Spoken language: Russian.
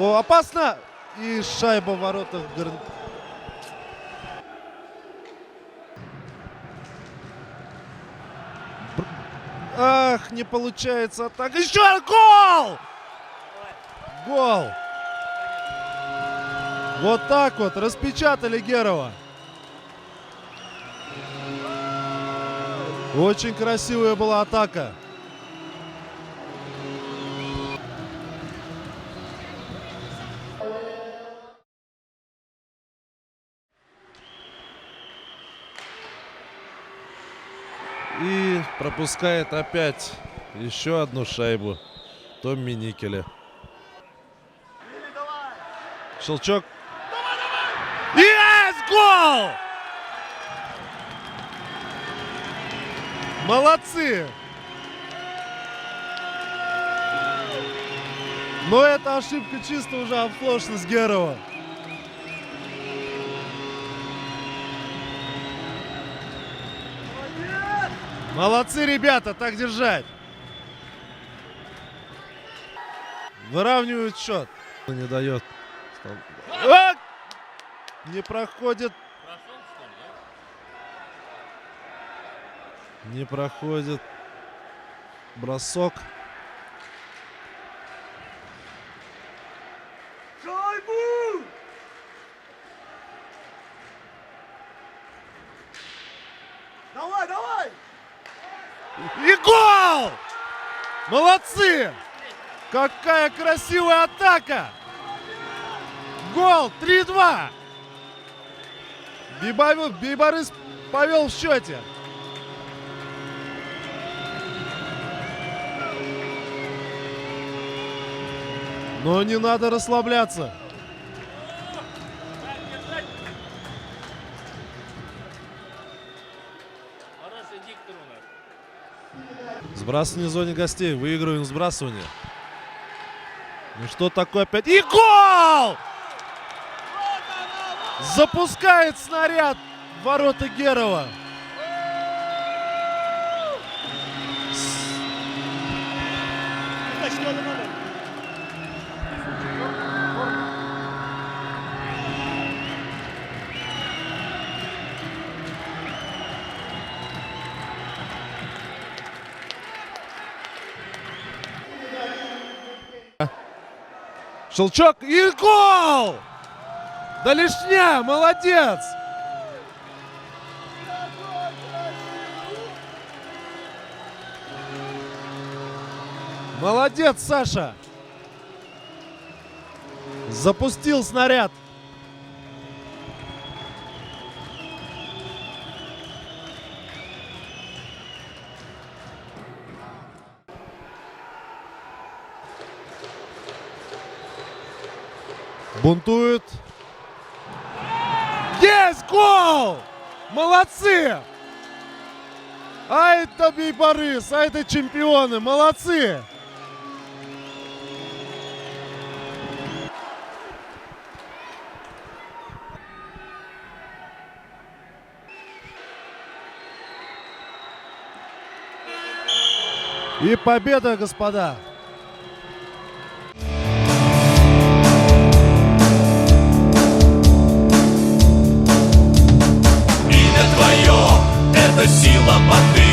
Опасно! И шайба в воротах. Ах, не получается так. Еще гол! Гол! Вот так вот распечатали Герова. Очень красивая была атака. И пропускает опять еще одну шайбу Томми Никеля. Щелчок. Есть гол! Молодцы! Но это ошибка чисто уже офлошность Герова. Молодцы, ребята, так держать. Выравнивают счет. Не дает. А! Не проходит. Не проходит. Бросок. Давай, давай! И гол! Молодцы! Какая красивая атака! Гол 3-2! Бибары- Бибарыс повел в счете. Но не надо расслабляться. Сбрасывание в зоне гостей. Выигрываем сбрасывание. Ну что такое опять? И гол! Запускает снаряд ворота Герова. Щелчок и гол! Да лишня, молодец! Молодец, Саша! Запустил снаряд. Бунтует. Есть гол! Молодцы! А это Бейбарыс, а это чемпионы, молодцы! И победа, господа! это сила воды.